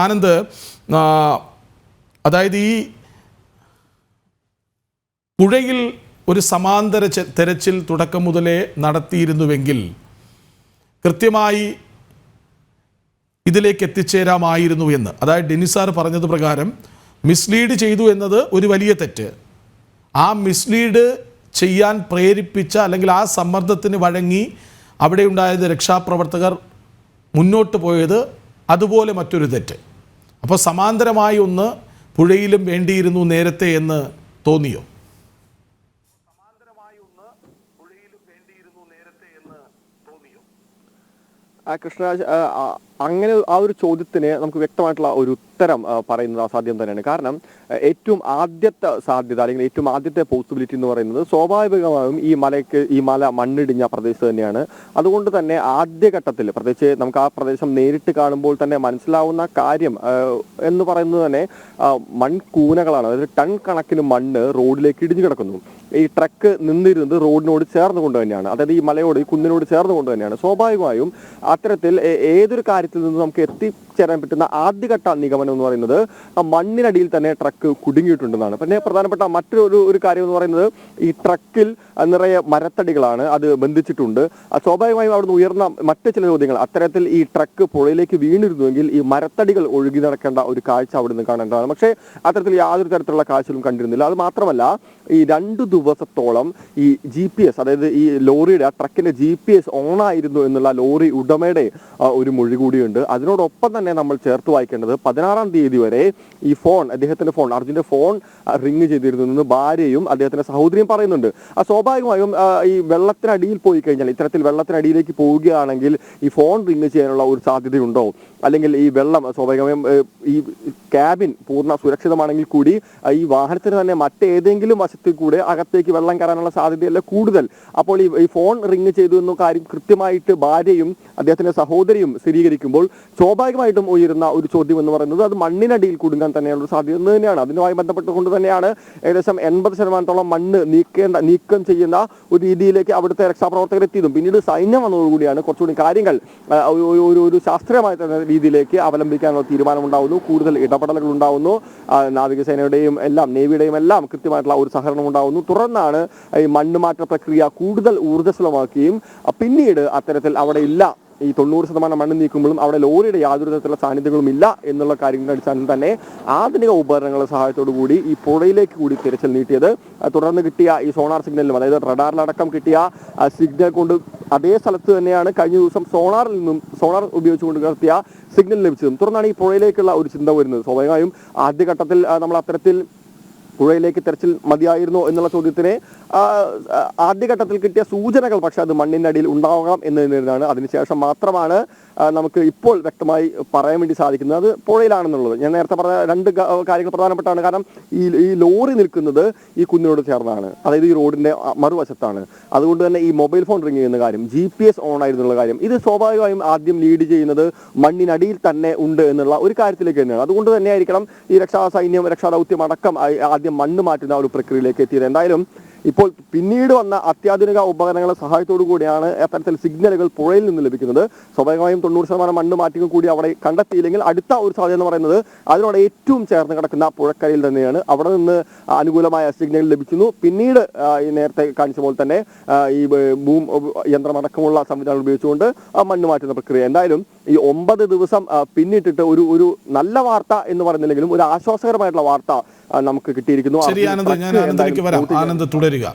ആനന്ദ് അതായത് ഈ പുഴയിൽ ഒരു സമാന്തര തെരച്ചിൽ തുടക്കം മുതലേ നടത്തിയിരുന്നുവെങ്കിൽ കൃത്യമായി ഇതിലേക്ക് എത്തിച്ചേരാമായിരുന്നു എന്ന്. അതായത് ഡെനിസാർ പറഞ്ഞത് പ്രകാരം മിസ്ലീഡ് ചെയ്തു എന്നത് ഒരു വലിയ തെറ്റ്. ആ മിസ്ലീഡ് ചെയ്യാൻ പ്രേരിപ്പിച്ച അല്ലെങ്കിൽ ആ സമ്മർദ്ദത്തിന് വഴങ്ങി അവിടെ ഉണ്ടായത് രക്ഷാപ്രവർത്തകർ മുന്നോട്ട് പോയത് അതുപോലെ മറ്റൊരു തെറ്റ്. അപ്പോൾ സമാന്തരമായി ഒന്ന് പുഴയിലും വേണ്ടിയിരുന്നു നേരത്തെ എന്ന് തോന്നിയോ? കൃഷ്ണരാജ് അങ്ങനെ ആ ഒരു ചോദ്യത്തിന് നമുക്ക് വ്യക്തമായിട്ടുള്ള ഒരു ഉത്തരം പറയുന്നത് അസാധ്യം തന്നെയാണ്. കാരണം ഏറ്റവും ആദ്യത്തെ സാധ്യത അല്ലെങ്കിൽ ഏറ്റവും ആദ്യത്തെ പോസിബിലിറ്റി എന്ന് പറയുന്നത് സ്വാഭാവികമായും ഈ മലയ്ക്ക് ഈ മല മണ്ണിടിഞ്ഞ പ്രദേശം തന്നെയാണ്. അതുകൊണ്ട് തന്നെ ആദ്യഘട്ടത്തിൽ പ്രത്യേകിച്ച് നമുക്ക് ആ പ്രദേശം നേരിട്ട് കാണുമ്പോൾ തന്നെ മനസ്സിലാവുന്ന കാര്യം എന്ന് പറയുന്നത് തന്നെ മൺകൂനകളാണ്. അതായത് ടൺ കണക്കിന് മണ്ണ് റോഡിലേക്ക് ഇടിഞ്ഞു കിടക്കുന്നു. ഈ ട്രക്ക് നിന്നിരുന്നത് റോഡിനോട് ചേർന്ന് കൊണ്ട് തന്നെയാണ്. അതായത് ഈ മലയോട് ഈ കുന്നിനോട് ചേർന്ന് കൊണ്ട് തന്നെയാണ്. സ്വാഭാവികമായും അത്തരത്തിൽ ഏതൊരു കാര്യത്തിൽ നിന്നും നമുക്ക് എത്തിച്ചേരാൻ പറ്റുന്ന ആദ്യഘട്ട നിഗമനം എന്ന് പറയുന്നത് ആ മണ്ണിനടിയിൽ തന്നെ ട്രക്ക് കുടുങ്ങിയിട്ടുണ്ടെന്നാണ്. പിന്നെ പ്രധാനപ്പെട്ട മറ്റൊരു ഒരു കാര്യം എന്ന് പറയുന്നത് ഈ ട്രക്കിൽ നിറയെ മരത്തടികളാണ് അത് ബന്ധിച്ചിട്ടുണ്ട്. സ്വാഭാവികമായും അവിടുന്ന് ഉയർന്ന മറ്റ് ചില ചോദ്യങ്ങൾ. അത്തരത്തിൽ ഈ ട്രക്ക് പുഴയിലേക്ക് വീണിരുന്നുവെങ്കിൽ ഈ മരത്തടികൾ ഒഴുകി നടക്കേണ്ട ഒരു കാഴ്ച അവിടുന്ന് കാണേണ്ടതാണ്. പക്ഷേ അത്തരത്തിൽ യാതൊരു തരത്തിലുള്ള കാഴ്ചകളും കണ്ടിരുന്നില്ല. അത് മാത്രമല്ല ഈ രണ്ടു ദിവസത്തോളം ഈ ജി പി എസ് അതായത് ഈ ലോറിയുടെ ആ ട്രക്കിന്റെ ജി പി എസ് ഓൺ ആയിരുന്നു എന്നുള്ള ലോറി ഉടമയുടെ ഒരു മൊഴി കൂടിയുണ്ട്. അതിനോടൊപ്പം തന്നെ നമ്മൾ ചേർത്ത് വായിക്കേണ്ടത് പതിനാറാം തീയതി വരെ ഈ ഫോൺ അദ്ദേഹത്തിന്റെ ഫോൺ അർജുന്റെ ഫോൺ റിങ് ചെയ്തിരുന്നു എന്ന് ഭാര്യയും അദ്ദേഹത്തിന്റെ സഹോദരിയും പറയുന്നുണ്ട്. ആ സ്വാഭാവികമായും ഈ വെള്ളത്തിനടിയിൽ പോയി കഴിഞ്ഞാൽ ഇത്തരത്തിൽ വെള്ളത്തിനടിയിലേക്ക് പോവുകയാണെങ്കിൽ ഈ ഫോൺ റിങ് ചെയ്യാനുള്ള ഒരു സാധ്യതയുണ്ടോ? അല്ലെങ്കിൽ ഈ വെള്ളം സ്വാഭാവികമായും ഈ ക്യാബിൻ പൂർണ സുരക്ഷിതമാണെങ്കിൽ കൂടി ഈ വാഹനത്തിന് തന്നെ മറ്റേതെങ്കിലും വശത്തിൽ കൂടെ അകത്തേക്ക് വെള്ളം കയറാനുള്ള സാധ്യതയല്ല കൂടുതൽ. അപ്പോൾ ഈ ഫോൺ റിങ് ചെയ്തു എന്ന കാര്യം കൃത്യമായിട്ട് ഭാര്യയും അദ്ദേഹത്തിന്റെ സഹോദരിയും സ്ഥിരീകരിക്കുമ്പോൾ സ്വാഭാവികമായിട്ടും ഉയരുന്ന ഒരു ചോദ്യം എന്ന് പറയുന്നത് അത് മണ്ണിനടിയിൽ കുടുങ്ങാൻ തന്നെയുള്ള സാധ്യത എന്ന് തന്നെയാണ്. അതിനുമായി ബന്ധപ്പെട്ടുകൊണ്ട് തന്നെയാണ് ഏകദേശം എൺപത് ശതമാനത്തോളം മണ്ണ് നീക്കേണ്ട നീക്കം ചെയ്യുന്ന ഒരു രീതിയിലേക്ക് അവിടുത്തെ രക്ഷാപ്രവർത്തകർ എത്തിയതും. പിന്നീട് സൈന്യം വന്നതോടുകൂടിയാണ് കുറച്ചുകൂടി കാര്യങ്ങൾ ഒരു- ഒരു- ശാസ്ത്രീയമായ രീതിയിലേക്ക് അവലംബിക്കാനുള്ള തീരുമാനമുണ്ടാവുന്നു. കൂടുതൽ ഇടപെടലുകൾ ഉണ്ടാവുന്നു നാവികസേനയുടെയും എല്ലാം നേവിയുടെയും എല്ലാം കൃത്യമായിട്ടുള്ള ഒരു സഹകരണം ഉണ്ടാവുന്നു തുടർന്നാണ് ഈ മണ്ണ് മാറ്റ പ്രക്രിയ കൂടുതൽ ഊർജസ്വലമാക്കുകയും പിന്നീട് അത്തരത്തിൽ അവിടെ ഇല്ല. ഈ തൊണ്ണൂറ് ശതമാനം മണ്ണ് നീക്കുമ്പോഴും അവിടെ ലോറിയുടെ യാതൊരു തരത്തിലുള്ള സാന്നിധ്യങ്ങളും ഇല്ല എന്നുള്ള കാര്യങ്ങളുടെ അടിസ്ഥാനത്തിൽ തന്നെ ആധുനിക ഉപകരണങ്ങളുടെ സഹായത്തോടു കൂടി ഈ പുഴയിലേക്ക് കൂടി തിരച്ചിൽ നീട്ടിയത്. തുടർന്ന് കിട്ടിയ ഈ സോണാർ സിഗ്നലിലും അതായത് റഡാറിലടക്കം കിട്ടിയ സിഗ്നൽ കൊണ്ട് അതേ സ്ഥലത്ത് തന്നെയാണ് കഴിഞ്ഞ ദിവസം സോണാറിൽ നിന്നും സോണാർ ഉപയോഗിച്ചുകൊണ്ട് നടത്തിയ സിഗ്നൽ ലഭിച്ചതും. തുടർന്നാണ് ഈ പുഴയിലേക്കുള്ള ഒരു ചിന്ത വരുന്നത്. സ്വാഭാവികമായും ആദ്യഘട്ടത്തിൽ നമ്മൾ അത്തരത്തിൽ പുഴയിലേക്ക് തെരച്ചിൽ മതിയായിരുന്നോ എന്നുള്ള ചോദ്യത്തിന് ആദ്യഘട്ടത്തിൽ കിട്ടിയ സൂചനകൾ പക്ഷെ അത് മണ്ണിന്റെ അടിയിൽ ഉണ്ടാകാം എന്നതിനാണ്. അതിനുശേഷം മാത്രമാണ് നമുക്ക് ഇപ്പോൾ വ്യക്തമായി പറയാൻ വേണ്ടി സാധിക്കുന്നത് അത് പുഴയിലാണെന്നുള്ളത്. ഞാൻ നേരത്തെ പറഞ്ഞ രണ്ട് കാര്യങ്ങൾ പ്രധാനപ്പെട്ടാണ്. കാരണം ഈ ഈ ലോറി നിൽക്കുന്നത് ഈ കുന്നിനോട് ചേർന്നാണ്. അതായത് ഈ റോഡിന്റെ മറുവശത്താണ്. അതുകൊണ്ട് തന്നെ ഈ മൊബൈൽ ഫോൺ റിങ് ചെയ്യുന്ന കാര്യം ജി പി എസ് ഓൺ ആയിരുന്നുള്ള കാര്യം ഇത് സ്വാഭാവികമായും ആദ്യം ലീഡ് ചെയ്യുന്നത് മണ്ണിനടിയിൽ തന്നെ ഉണ്ട് എന്നുള്ള ഒരു കാര്യത്തിലേക്ക് തന്നെയാണ്. അതുകൊണ്ട് തന്നെ ആയിരിക്കണം ഈ രക്ഷാ സൈന്യം രക്ഷാദൗത്യം അടക്കം ആദ്യം മണ്ണ് മാറ്റുന്ന ഒരു പ്രക്രിയയിലേക്ക് എത്തിയത്. എന്തായാലും ഇപ്പോൾ പിന്നീട് വന്ന അത്യാധുനിക ഉപകരണങ്ങളുടെ സഹായത്തോടു കൂടിയാണ് അത്തരത്തിൽ സിഗ്നലുകൾ പുഴയിൽ നിന്ന് ലഭിക്കുന്നത്. സ്വാഭാവികമായും തൊണ്ണൂറ് ശതമാനം മണ്ണ് മാറ്റി കൂടി അവിടെ കണ്ടെത്തിയില്ലെങ്കിൽ അടുത്ത ഒരു സാധ്യത എന്ന് പറയുന്നത് അതിനോട് ഏറ്റവും ചേർന്ന് കിടക്കുന്ന പുഴക്കരയിൽ തന്നെയാണ്. അവിടെ നിന്ന് അനുകൂലമായ സിഗ്നൽ ലഭിക്കുന്നു. പിന്നീട് ഈ നേരത്തെ കാണിച്ച പോലെ തന്നെ ഈ ഭൂ യന്ത്രമടക്കമുള്ള സംവിധാനം ഉപയോഗിച്ചുകൊണ്ട് മണ്ണ് മാറ്റുന്ന പ്രക്രിയ. എന്തായാലും ഈ ഒമ്പത് ദിവസം പിന്നിട്ടിട്ട് ഒരു ഒരു നല്ല വാർത്ത എന്ന് പറയുന്നില്ലെങ്കിലും ഒരു ആശ്വാസകരമായിട്ടുള്ള വാർത്ത നമുക്ക് കിട്ടിയിരിക്കുന്നു. ശരി ആനന്ദ് ഞാൻ ആനന്ദിലേക്ക് വരാം. ആനന്ദ് തുടരുക.